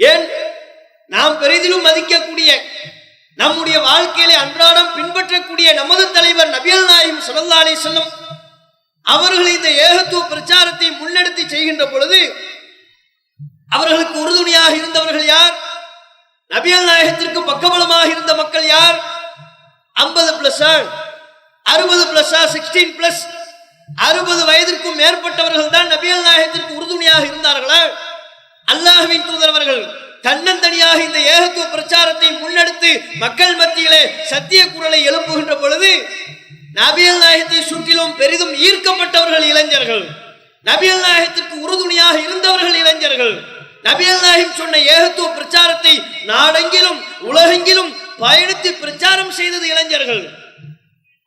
ஏன்? நாம் பெரிதிலும் மதிக்கக்கூடிய நம்முடைய வாழ்க்கையிலே அன்றாடம் பின்பற்றக்கூடிய நமது தலைவர் நபியல் நாயும் ஸல்லல்லாஹு அலைஹி வஸல்லம் அவர்கள் இந்த ஏகத்துவ பிரச்சாரத்தை முன்னெடுத்து செய்கின்ற பொழுது அவர்களுக்கு உறுதுணையாக இருந்தவர்கள் யார்? நபியல் நாயகத்திற்கு பக்கபலமாக இருந்த மக்கள் யார்? ஐம்பது பிளஸ் அறுபது பிளஸ் சிக்ஸ்டீன் பிளஸ் அறுபது வயதிற்கும் மேற்பட்டவர்கள் தான் நபியல் நாயகத்திற்கு உறுதுணையாக இருந்தார்களா? அல்லாஹ்வின் தூதரவர்கள் தன்னந்தனியாக இந்த ஏகத்துவ பிரச்சாரத்தை முன்னெடுத்து மக்கள் மத்தியிலே சத்திய குரலை எழுப்புகின்ற பொழுது நபியல் நாயகத்தை சுற்றிலும் பெரிதும் ஈர்க்கப்பட்டவர்கள் இளைஞர்கள். நபியல் நாயகத்திற்கு உறுதுணையாக இருந்தவர்கள் இளைஞர்கள். நபியல் நாயகம் சொன்ன ஏகத்துவ பிரச்சாரத்தை நாடெங்கிலும் உலகெங்கிலும் பயணித்து பிரச்சாரம் செய்தது இளைஞர்கள்.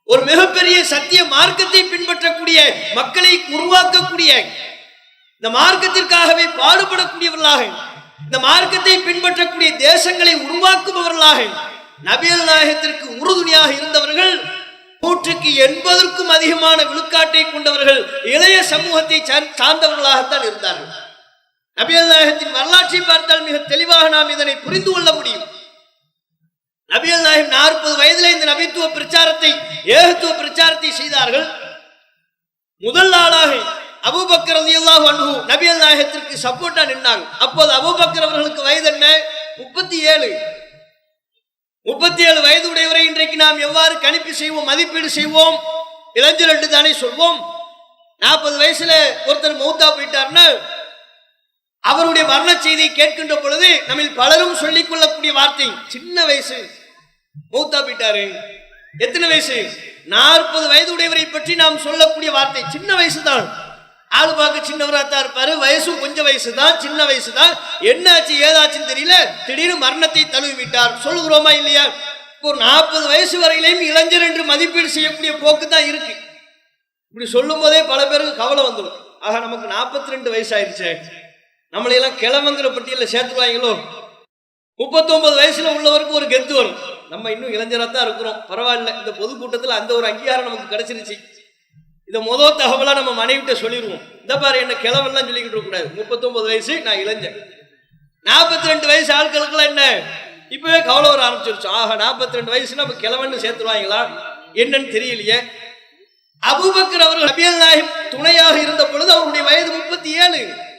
ஒரு மிகப்பெரிய சத்திய மார்க்கத்தை பின்பற்றக்கூடிய மக்களை உருவாக்கக்கூடிய இந்த மார்க்கத்திற்காகவே பாடுபடக்கூடியவர்களாக இந்த மார்க்கத்தை பின்பற்றக்கூடிய தேசங்களை உருவாக்குபவர்களாக நபியல் நாயகத்திற்கு உறுதுணையாக இருந்தவர்கள் நூற்றுக்கு எண்பதற்கும் அதிகமான விழுக்காட்டை கொண்டவர்கள் இளைய சமூகத்தை சார்ந்தவர்களாகத்தான் இருந்தார்கள். நபியல் நாயகத்தின் வரலாற்றை பார்த்தால் மிக தெளிவாக நாம் இதனை புரிந்து கொள்ள முடியும். நபியல் நாயகம் நாற்பது வயதிலே இந்த நபித்துவ பிரச்சாரத்தை ஏகத்துவ பிரச்சாரத்தை செய்தார்கள். முதல் அபுபக்கர் ரலியல்லாஹு அன்ஹு நபியல் நாயகத்திற்கு சப்போர்ட்டா நின்றாங்க அப்போது அபுபக்கர் அவர்களுக்கு வயது என்ன? முப்பத்தி ஏழு முப்பத்தி ஏழு வயது உடையவரை இன்றைக்கு நாம் எவ்வாறு கணிப்பு செய்வோம் மதிப்பீடு செய்வோம்? இளைஞர் என்று தானே சொல்வோம். நாற்பது வயசுல ஒருத்தர் மௌத்தா போயிட்டார்னா அவருடைய மரண செய்தியை கேட்கின்ற பொழுது நம்மில் பலரும் சொல்லிக் கொள்ளக்கூடிய வார்த்தை சின்ன வயசு. மௌத்தா போயிட்டாரு. எத்தனை வயசு? நாற்பது வயது உடையவரை பற்றி நாம் சொல்லக்கூடிய வார்த்தை சின்ன வயசு தான் ஆள் பார்க்க சின்னவரா தான் இருப்பாரு. வயசும் கொஞ்சம் வயசு தான் சின்ன வயசு தான் என்னாச்சு ஏதாச்சுன்னு தெரியல. திடீர்னு மரணத்தை தழுவி விட்டார் சொல்லுகிறோமா இல்லையா? இப்போ ஒரு நாற்பது வயசு வரையிலையும் இளைஞர் என்று மதிப்பீடு செய்யக்கூடிய போக்கு தான் இருக்கு. இப்படி சொல்லும் போதே பல பேருக்கு கவலை வந்துடும். ஆக நமக்கு நாற்பத்தி ரெண்டு வயசு ஆயிடுச்சே நம்மளையெல்லாம் கிளம்புங்கிற பட்டியலில் சேர்த்துருவாங்களோ முப்பத்தொன்பது வயசுல உள்ளவருக்கு ஒரு கெத்து வரும். நம்ம இன்னும் இளைஞராக தான் இருக்கிறோம். பரவாயில்ல இந்த பொதுக்கூட்டத்தில் அந்த ஒரு அங்கீகாரம் நமக்கு கிடைச்சிருச்சு. இதை முதல் தகவலாக நம்ம மனைவிட்ட சொல்லிடுவோம் இந்த பாரு என்ன கிழவெல்லாம் சொல்லிக்கிட்டு இருக்கக்கூடாது முப்பத்தொம்பது வயசு நான் இளைஞன். நாற்பத்தி ரெண்டு வயசு ஆட்களுக்கெல்லாம் என்ன? இப்போவே கவலை வர ஆரம்பிச்சிருச்சு. ஆஹா நாற்பத்தி ரெண்டு வயசு நம்ம கிழவன்னு சேர்த்துருவாங்களா? என்னன்னு தெரியலையே. அபுபக்கர் அவர்கள் நபியல் நாயகம் துணையாக இருந்த பொழுது அவருடைய வயது முப்பத்தி ஏழு.